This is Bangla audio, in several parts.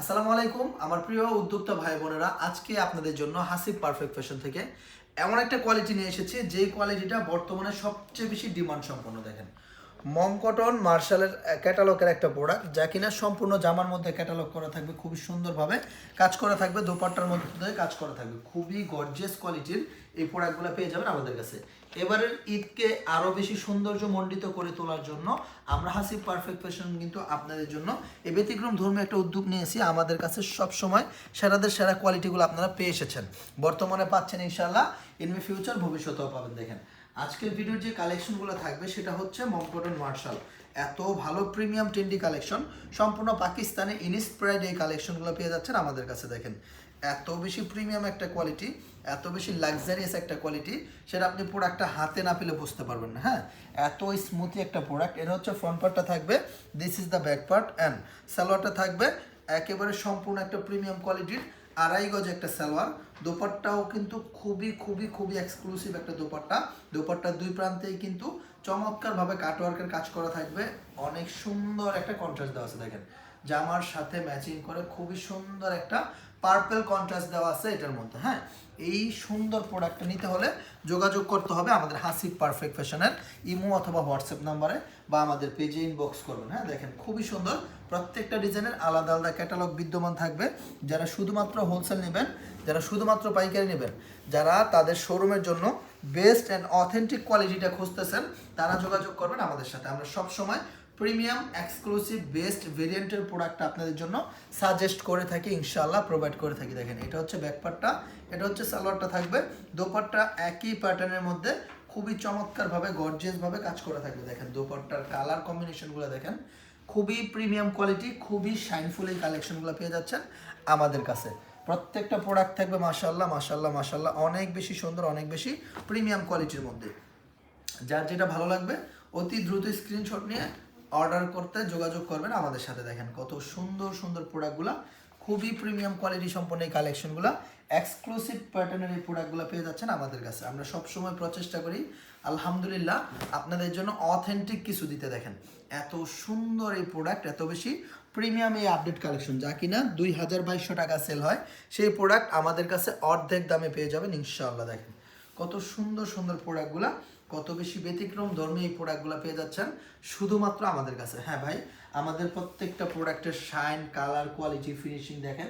আসসালামু আলাইকুম, আমার প্রিয় উদ্যোক্তা ভাই বোনেরা, আজকে আপনাদের জন্য হাসিব পারফেক্ট ফ্যাশন থেকে এমন একটা কোয়ালিটি নিয়ে এসেছি যে কোয়ালিটিটা বর্তমানে সবচেয়ে বেশি ডিমান্ড সম্পন্ন, দেখেন। মম কটন মার্শালের ক্যাটালগের একটা প্রোডাক্ট যা কিনা সম্পূর্ণ জামার মধ্যে ক্যাটালগ করা থাকবে, খুবই সুন্দরভাবে কাজ করা থাকবে, দোপাট্টার মধ্যে কাজ করা থাকবে। খুবই গর্জিয়াস কোয়ালিটির এই প্রোডাক্টগুলো পেয়ে যাবেন আমাদের কাছে। এবারের ঈদকে আরও বেশি সৌন্দর্য মণ্ডিত করে তোলার জন্য আমরা হাসিব পারফেক্ট ফ্যাশন কিন্তু আপনাদের জন্য। এই ব্যতিক্রম ধর্মী একটা উদ্যোগ নিয়েছি, আমাদের কাছে সব সময় সেরাদের সেরা কোয়ালিটিগুলো আপনারা পেয়ে এসেছেন। বর্তমানে পাচ্ছেন ইনশাল্লাহ ইন ফিউচার ভবিষ্যতেও পাবেন, দেখেন। আজকের ভিডিওর যে কালেকশনগুলো থাকবে সেটা হচ্ছে মমকটন মার্শাল এত ভালো প্রিমিয়াম টেন্ডি কালেকশন সম্পূর্ণ পাকিস্তানে ইনস্প্রাইড এই কালেকশনগুলো পেয়ে যাচ্ছেন আমাদের কাছে দেখেন। এত বেশি প্রিমিয়াম একটা কোয়ালিটি এত বেশি লাক্সারিয়াস একটা কোয়ালিটি সেটা আপনি প্রোডাক্টটা হাতে না পেলে বুঝতে পারবেন না হ্যাঁ? এত স্মুথি একটা প্রোডাক্ট এটা হচ্ছে ফ্রন্ট পার্টটা থাকবে this is the back part and সালোয়ারটা থাকবে, একেবারে সম্পূর্ণ একটা প্রিমিয়াম কোয়ালিটির আড়াই গজ একটা সালোয়ার। দোপাট্টাও কিন্তু খুবই খুবই খুবই এক্সক্লুসিভ একটা দোপাট্টা। দোপাট্টার দুই প্রান্তেই কিন্তু চমৎকারভাবে কাটওয়ার্কের কাজ করা থাকবে। অনেক সুন্দর একটা কন্ট্রাস্ট দেওয়া আছে দেখেন। জামার সাথে ম্যাচিং করে খুবই সুন্দর একটা পার্পেল কন্ট্রাস্ট দেওয়া আছে এটার মধ্যে হ্যাঁ? এই সুন্দর প্রোডাক্টটা নিতে হলে যোগাযোগ করতে হবে আমাদের হাসি পারফেক্ট ফ্যাশনের ইমো অথবা হোয়াটসঅ্যাপ নাম্বারে বা আমাদের পেজে ইনবক্স করবেন হ্যাঁ? দেখেন, খুবই সুন্দর। প্রত্যেকটা ডিজাইনের আলাদা আলাদা ক্যাটালগ বিদ্যমান থাকবে। যারা শুধুমাত্র হোলসেল নেবেন, যারা শুধুমাত্র পাইকারি নেবেন, যারা তাদের শোরুমের জন্য বেস্ট অ্যান্ড অথেন্টিক কোয়ালিটিটা খুঁজতেছেন, তারা যোগাযোগ করবেন আমাদের সাথে। আমরা সব সময় প্রিমিয়াম এক্সক্লুসিভ বেস্ট ভেরিয়েন্টের প্রোডাক্ট আপনাদের জন্য সাজেস্ট করে থাকি ইনশাল্লাহ প্রোভাইড করে থাকি। দেখেন, এটা হচ্ছে ব্যাকপার্টটা এটা হচ্ছে সালোয়ারটা থাকবে। দোপাট্টা একই প্যাটার্নের মধ্যে খুবই চমৎকারভাবে গর্জিয়াসভাবে কাজ করে থাকবে। দেখেন, দোপাট্টার কালার কম্বিনেশনগুলো দেখেন, খুবই প্রিমিয়াম কোয়ালিটি খুবই শাইনফুল এই কালেকশনগুলো পেয়ে যাচ্ছেন আমাদের কাছে। প্রত্যেকটা প্রোডাক্ট থাকবে মাশাল্লাহ মাশাল্লাহ মাশাল্লাহ অনেক বেশি সুন্দর, অনেক বেশি প্রিমিয়াম কোয়ালিটির মধ্যে। যার যেটা ভালো লাগবে, অতি দ্রুত স্ক্রিনশট নিয়ে অর্ডার করতে যোগাযোগ করবেন আমাদের সাথে দেখেন কত সুন্দর সুন্দর প্রোডাক্টগুলো খুবই প্রিমিয়াম কোয়ালিটি সম্পন্ন এই কালেকশনগুলো এক্সক্লুসিভ প্যাটার্নের এই প্রোডাক্টগুলো পেয়ে যাচ্ছেন আমাদের কাছে। আমরা সবসময় প্রচেষ্টা করি, আলহামদুলিল্লাহ, আপনাদের জন্য অথেন্টিক কিছু দিতে দেখেন। এত সুন্দর এই প্রোডাক্ট এত বেশি প্রিমিয়াম এই আপডেট কালেকশন যা কিনা দুই হাজার বাইশশো টাকা সেল হয়, সেই প্রোডাক্ট আমাদের কাছে অর্ধেক দামে পেয়ে যাবেন, ইনশাআল্লাহ দেখেন। কত সুন্দর সুন্দর প্রোডাক্টগুলা কত বেশি ব্যতিক্রম ধর্মী এই প্রোডাক্টগুলো পেয়ে যাচ্ছেন? শুধুমাত্র আমাদের কাছে। হ্যাঁ ভাই, আমাদের প্রত্যেকটা প্রোডাক্টের শাইন কালার কোয়ালিটি ফিনিশিং দেখেন,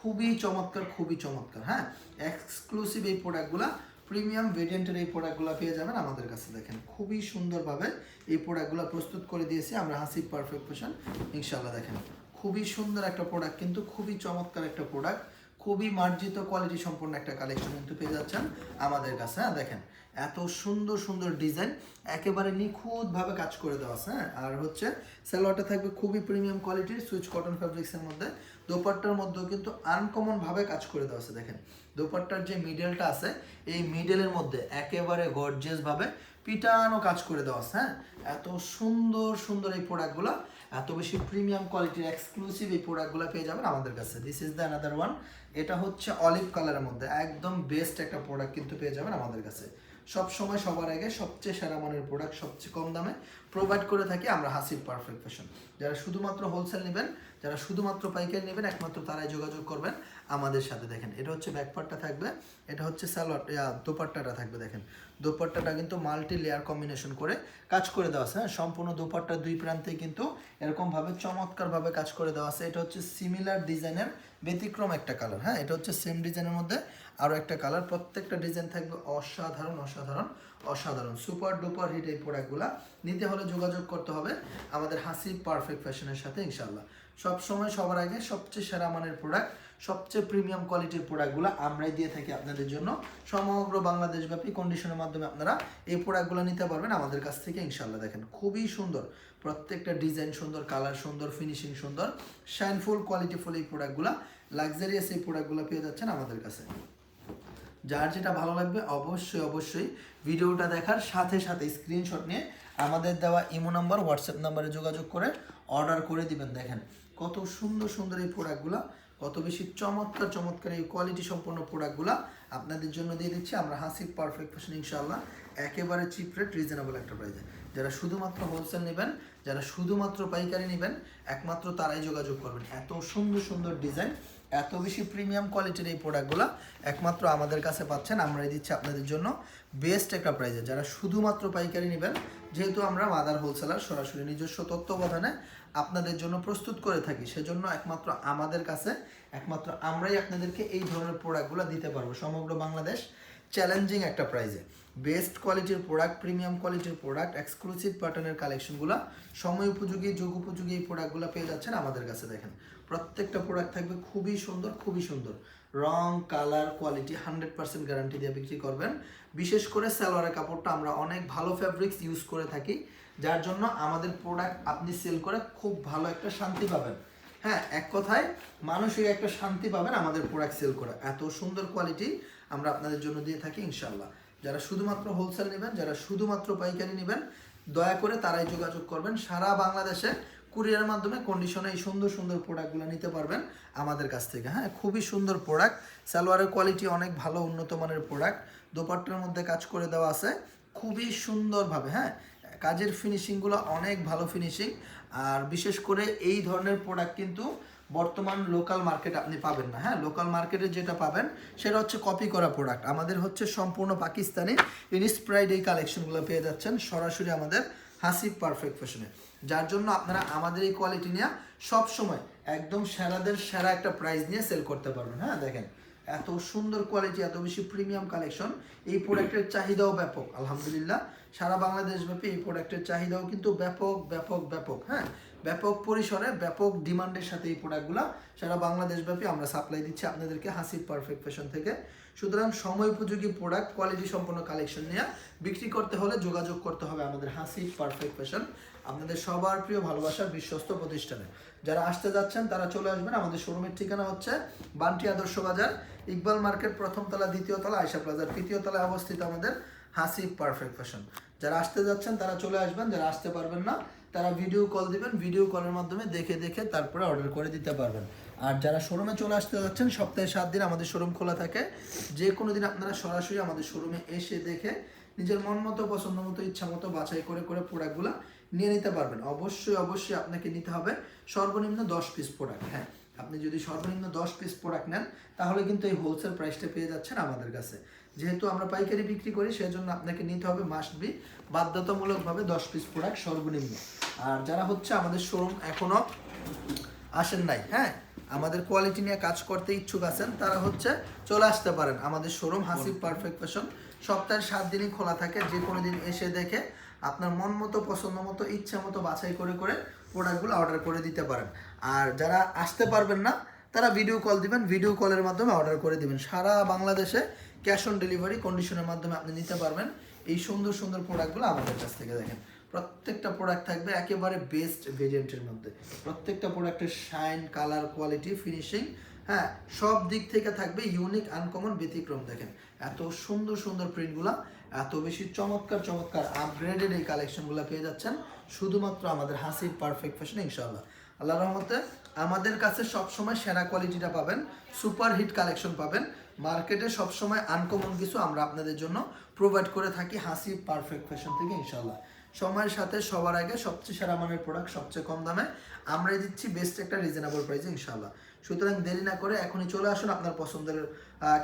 খুবই চমৎকার খুবই চমৎকার হ্যাঁ? এক্সক্লুসিভ এই প্রোডাক্টগুলো প্রিমিয়াম ভেরিয়েন্টের এই প্রোডাক্টগুলো পেয়ে যাবেন আমাদের কাছে, দেখেন। খুবই সুন্দরভাবে এই প্রোডাক্টগুলো প্রস্তুত করে দিয়েছি আমরা হাসিব পারফেক্ট ফ্যাশন ইনশাল্লাহ দেখেন। খুবই সুন্দর একটা প্রোডাক্ট কিন্তু খুবই চমৎকার একটা প্রোডাক্ট খুবই মার্জিত কোয়ালিটি সম্পন্ন একটা কালেকশন কিন্তু পেয়ে যাচ্ছেন আমাদের কাছে হ্যাঁ? দেখেন এত সুন্দর সুন্দর ডিজাইন একেবারে নিখুঁতভাবে কাজ করে দেওয়া হ্যাঁ? আর হচ্ছে সালোয়ারটা থাকবে খুবই প্রিমিয়াম কোয়ালিটির সুইচ কটন ফ্যাব্রিক্সের মধ্যে। দোপাট্টার মধ্যেও কিন্তু আনকমন ভাবে কাজ করে দেওয়া আছে, দেখেন। দোপাট্টার যে মিডেলটা আছে, এই মিডেলের মধ্যে একেবারে গর্জিয়াস ভাবে পিটানো কাজ করে দেওয়া আছে হ্যাঁ? এত সুন্দর সুন্দর এই প্রোডাক্টগুলো এত বেশি প্রিমিয়াম কোয়ালিটির এক্সক্লুসিভ এই প্রোডাক্টগুলো পেয়ে যাবেন আমাদের কাছে। This is the another one এটা হচ্ছে অলিভ কালারের মধ্যে। একদম বেস্ট একটা প্রোডাক্ট কিন্তু পেয়ে যাবেন আমাদের কাছে। সব সময় সবার আগে সবচেয়ে সেরা মানের প্রোডাক্ট সবচেয়ে কম দামে প্রোভাইড করে থাকি আমরা হাসির পারফেক্ট ফ্যাশন যারা শুধুমাত্র হোলসেল নেবেন, যারা শুধুমাত্র পাইকারি নেবেন, একমাত্র তারাই যোগাযোগ করবেন আমাদের সাথে দেখেন। এটা হচ্ছে ব্যাকপার্টটা থাকবে, এটা হচ্ছে স্যালোয়ার দোপাট্টাটা থাকবে দেখেন। দোপাট্টাটা কিন্তু মাল্টি লেয়ার কম্বিনেশন করে কাজ করে দেওয়া আছে হ্যাঁ? সম্পূর্ণ দোপাট্টার দুই প্রান্তে কিন্তু এরকমভাবে চমৎকারভাবে কাজ করে দেওয়া আছে। এটা হচ্ছে সিমিলার ডিজাইনের ব্যতিক্রম একটা কালার হ্যাঁ? এটা হচ্ছে সেম ডিজাইনের মধ্যে আরও একটা কালার প্রত্যেকটা ডিজাইন থাকবে অসাধারণ অসাধারণ অসাধারণ। সুপার ডুপার হিট এই প্রোডাক্টগুলো নিতে হলে যোগাযোগ করতে হবে আমাদের হাসি পারফেক্ট ফ্যাশনের সাথে ইনশাল্লাহ সব সময় সবার আগে সবচেয়ে সেরা মানের প্রোডাক্ট সবচেয়ে প্রিমিয়াম কোয়ালিটির প্রোডাক্টগুলো আমরাই দিয়ে থাকি আপনাদের জন্য। সমগ্র বাংলাদেশব্যাপী কন্ডিশনের মাধ্যমে আপনারা এই প্রোডাক্টগুলো নিতে পারবেন আমাদের কাছ থেকে ইনশাল্লাহ দেখেন, খুবই সুন্দর। প্রত্যেকটা ডিজাইন সুন্দর কালার সুন্দর ফিনিশিং সুন্দর শাইনফুল কোয়ালিটিফুল এই প্রোডাক্টগুলো লাক্সারিয়াস এই প্রোডাক্টগুলো পেয়ে যাচ্ছেন আমাদের কাছে। যার যেটা ভালো লাগবে, অবশ্যই অবশ্যই ভিডিওটা দেখার সাথে সাথে স্ক্রিনশট নিয়ে আমাদের দেওয়া ইমো নাম্বার হোয়াটসঅ্যাপ নাম্বারে যোগাযোগ করে অর্ডার করে দিবেন। দেখেন কত সুন্দর সুন্দর এই প্রোডাক্টগুলো কত বেশি চমৎকার চমৎকার এই কোয়ালিটি সম্পন্ন প্রোডাক্টগুলো আপনাদের জন্য দিয়ে দিচ্ছি। আমরা হাসিব পারফেক্ট ফ্যাশন ইনশাল্লাহ একেবারে চিপ রেট রিজনেবল একটা প্রাইজে যারা শুধুমাত্র হোলসেল নেবেন, যারা শুধুমাত্র পাইকারি নেবেন, একমাত্র তারাই যোগাযোগ করবেন। এত সুন্দর সুন্দর ডিজাইন এত বেশি প্রিমিয়াম কোয়ালিটির এই প্রোডাক্টগুলো একমাত্র আমাদের কাছে পাচ্ছেন। আমরাই দিচ্ছি আপনাদের জন্য বেস্ট একটা প্রাইজে যারা শুধুমাত্র পাইকারি নেবেন, যেহেতু আমরা মাদার হোলসেলার সরাসরি নিজস্ব তত্ত্বাবধানে আপনাদের জন্য প্রস্তুত করে থাকি, সেজন্য একমাত্র আমাদের কাছে, একমাত্র আমরাই আপনাদেরকে এই ধরনের প্রোডাক্টগুলো দিতে পারব। সমগ্র বাংলাদেশ চ্যালেঞ্জিং একটা প্রাইজে বেস্ট কোয়ালিটির প্রোডাক্ট, প্রিমিয়াম কোয়ালিটির প্রোডাক্ট এক্সক্লুসিভ প্যাটার্নের কালেকশনগুলো সময় উপযোগী, যুগ উপযোগী এই প্রোডাক্টগুলো পেয়ে যাচ্ছেন আমাদের কাছে দেখেন। প্রত্যেকটা প্রোডাক্ট থাকবে খুবই সুন্দর খুবই সুন্দর। রং colour quality hundred percent guarantee দিয়ে বিক্রি করবেন। বিশেষ করে সালোয়ারের কাপড়টা আমরা অনেক ভালো ফ্যাব্রিক্স ইউজ করে থাকি, যার জন্য আমাদের প্রোডাক্ট আপনি সেল করে খুব ভালো একটা শান্তি পাবেন। হ্যাঁ এক কথায় মানসিক একটা শান্তি পাবেন আমাদের প্রোডাক্ট সেল করে। এত সুন্দর কোয়ালিটি আমরা আপনাদের জন্য দিয়ে থাকি ইনশাল্লাহ যারা শুধুমাত্র হোলসেল নেবেন, যারা শুধুমাত্র পাইকারি নেবেন, দয়া করে তারাই যোগাযোগ করবেন। সারা বাংলাদেশে কুরিয়ারের মাধ্যমে কন্ডিশনে এই সুন্দর সুন্দর প্রোডাক্টগুলো নিতে পারবেন আমাদের কাছ থেকে। হ্যাঁ খুবই সুন্দর প্রোডাক্ট সালোয়ারের কোয়ালিটি অনেক ভালো, উন্নত মানের প্রোডাক্ট দোপাট্টার মধ্যে কাজ করে দেওয়া আছে। খুবই সুন্দরভাবে হ্যাঁ কাজের ফিনিশিংগুলো অনেক ভালো ফিনিশিং আর বিশেষ করে এই ধরনের প্রোডাক্ট কিন্তু বর্তমান লোকাল মার্কেট আপনি পাবেন না। হ্যাঁ লোকাল মার্কেটে যেটা পাবেন, সেটা হচ্ছে কপি করা প্রোডাক্ট আমাদের হচ্ছে সম্পূর্ণ পাকিস্তানি ইনস্প্রাইড এই কালেকশনগুলো পেয়ে যাচ্ছেন সরাসরি আমাদের হাসিব পারফেক্ট ফ্যাশনে যার জন্য আপনারা আমাদের এই কোয়ালিটি নিয়ে সবসময় একদম সেরাদের সেরা একটা প্রাইস নিয়ে সেল করতে পারবেন। হ্যাঁ দেখেন। এত সুন্দর কোয়ালিটি এত বেশি প্রিমিয়াম কালেকশন এই প্রোডাক্টের চাহিদাও ব্যাপক, আলহামদুলিল্লাহ। সারা বাংলাদেশ ব্যাপী এই প্রোডাক্টের চাহিদাও কিন্তু ব্যাপক ব্যাপক ব্যাপক হ্যাঁ? ব্যাপক পরিসরে, ব্যাপক ডিমান্ডের সাথে এই প্রোডাক্টগুলো সারা বাংলাদেশ ব্যাপী আমরা সাপ্লাই দিচ্ছি আপনাদেরকে হাসিব পারফেক্ট ফ্যাশন থেকে। সুতরাং সময় উপযোগী প্রোডাক্ট কোয়ালিটি সম্পন্ন কালেকশন নিয়ে, বিক্রি করতে হলে যোগাযোগ করতে হবে আমাদের হাসিব পারফেক্ট ফ্যাশন আপনাদের সবার প্রিয় ভালোবাসার বিশ্বস্ত প্রতিষ্ঠানে। যারা আসতে যাচ্ছেন, তারা চলে আসবেন। আমাদের শোরুমের ঠিকানা হচ্ছে বান্টি আদর্শ বাজার, ইকবাল মার্কেট, প্রথম তলা, দ্বিতীয় তলা আয়সা প্লাজার তৃতীয় তলায় অবস্থিত আমাদের হাসিব পারফেক্ট ফ্যাশন যারা আসতে যাচ্ছেন, তারা চলে আসবেন। যারা আসতে পারবেন না, তারা ভিডিও কল দিবেন। ভিডিও কলের মাধ্যমে দেখে দেখে তারপরে অর্ডার করে দিতে পারবেন। আর যারা শোরুমে চলে আসতে যাচ্ছেন, সপ্তাহে সাত দিন আমাদের শোরুম খোলা থাকে। যে কোনো দিন আপনারা সরাসরি আমাদের শোরুমে এসে দেখে নিজের মন মতো, পছন্দ মতো, ইচ্ছা মতো বাছাই করে করে প্রোডাক্টগুলো নিয়ে নিতে পারবেন। অবশ্যই অবশ্যই আপনাকে নিতে হবে সর্বনিম্ন দশ পিস প্রোডাক্ট হ্যাঁ। আপনি যদি সর্বনিম্ন দশ পিস প্রোডাক্ট নেন, তাহলে কিন্তু এই হোলসেল প্রাইসটা পেয়ে যাচ্ছেন আমাদের কাছে। যেহেতু আমরা পাইকারি বিক্রি করি, সেজন্য আপনাকে নিতে হবে মাস্ট বি বাধ্যতামূলকভাবে দশ পিস প্রোডাক্ট সর্বনিম্ন। আর যারা হচ্ছে আমাদের শোরুম এখনও আসেন নাই হ্যাঁ আমাদের কোয়ালিটি নিয়ে কাজ করতে ইচ্ছুক আছেন, তারা হচ্ছে চলে আসতে পারেন আমাদের শোরুম হাসিব পারফেক্ট ফ্যাশন সপ্তাহের সাত দিনই খোলা থাকে, যে কোনো দিন এসে দেখে আপনার মন মতো, পছন্দ মতো, ইচ্ছা মতো বাছাই করে করে প্রোডাক্টগুলো অর্ডার করে দিতে পারেন। আর যারা আসতে পারবেন না, তারা ভিডিও কল দিবেন। ভিডিও কলের মাধ্যমে অর্ডার করে দিবেন। সারা বাংলাদেশে ক্যাশ অন ডেলিভারি কন্ডিশনের মাধ্যমে আপনি নিতে পারবেন। এই সুন্দর সুন্দর প্রোডাক্টগুলো আমাদের কাছ থেকে দেখেন। প্রত্যেকটা প্রোডাক্ট থাকবে একেবারে বেস্ট ভেরিয়েন্টের মধ্যে। প্রত্যেকটা প্রোডাক্টের শাইন কালার কোয়ালিটি ফিনিশিং হ্যাঁ সব দিক থেকে থাকবে ইউনিক আনকমন ব্যতিক্রম দেখেন। এত সুন্দর সুন্দর প্রিন্টগুলো এত বেশি চমৎকার চমৎকার আপগ্রেডেড এই কালেকশনগুলো পেয়ে যাচ্ছেন। শুধুমাত্র আমাদের হাসির পারফেক্ট ফ্যাশন ইনশাল্লাহ আল্লাহ রহমতে আমাদের কাছে সবসময় সেরা কোয়ালিটিটা পাবেন সুপার হিট কালেকশন পাবেন। মার্কেটে সবসময় আনকমন কিছু আমরা আপনাদের জন্য প্রোভাইড করে থাকি হাসি পারফেক্ট ফ্যাশন থেকে ইনশাল্লাহ সময়ের সাথে সবার আগে সবচেয়ে সেরা মানের প্রোডাক্ট সবচেয়ে কম দামে আমরা দিচ্ছি বেস্ট একটা রিজনেবল প্রাইসে ইনশাল্লাহ সুতরাং দেরি না করে এখনই চলে আসুন আপনার পছন্দের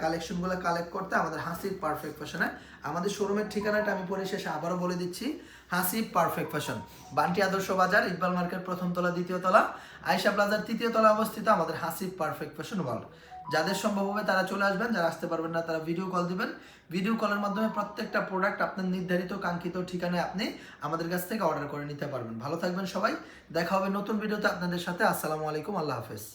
কালেকশনগুলো কালেক্ট করতে আমাদের হাসির পারফেক্ট ফ্যাশনে আমাদের শোরুমের ঠিকানাটা আমি পরে শেষে আবারও বলে দিচ্ছি হাসি পারফেক্ট ফ্যাশন বান্টি আদর্শ বাজার, ইকবাল মার্কেট প্রথম তলা, দ্বিতীয় তলা আয়সা প্লাজার তৃতীয় তলা অবস্থিত আমাদের হাসি পারফেক্ট ফ্যাশন ওয়ার্ল্ড যাদের সম্ভব হবে তারা চলে আসবেন, যারা আসতে পারবেন না তারা ভিডিও কল দিবেন। ভিডিও কলের মাধ্যমে প্রত্যেকটা প্রোডাক্ট আপনার নির্ধারিত কাঙ্ক্ষিত ঠিকানায় আপনি আমাদের কাছ থেকে অর্ডার করে নিতে পারবেন। ভালো থাকবেন সবাই, দেখা হবে নতুন ভিডিওতে আপনাদের সাথে। আসসালামু আলাইকুম, আল্লাহ হাফেজ।